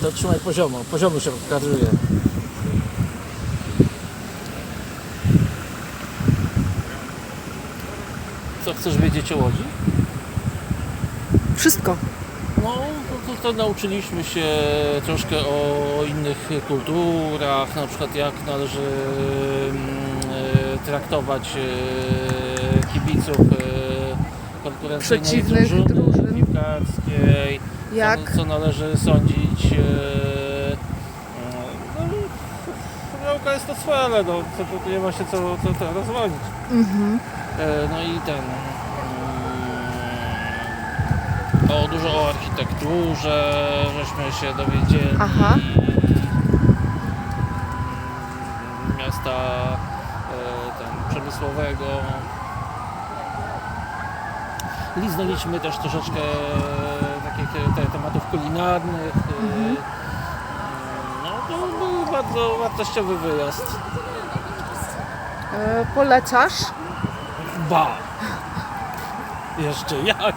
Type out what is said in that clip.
To trzymaj poziomo, poziomo się pokazuje. Co chcesz wiedzieć o Łodzi? Wszystko. No, to, to, nauczyliśmy się troszkę o innych kulturach, na przykład jak należy mm, e, traktować e, kibiców e, konkurencyjnej Przeciwnych drużyn. piłkarskiej, Jak? Co, co należy sądzić. e, No, nauka jest to swoje, no, to nie ma się co, co, co rozwodzić. Mhm. E, No i ten. mm, O, dużo o architekturze, żeśmy się dowiedzieli. Aha. Mm, Miasta e, ten, przemysłowego. Liznęliśmy też troszeczkę kulinarnych. e, Mhm. No, to był bardzo wartościowy wyjazd. E, polecasz? Ba! Jeszcze jak?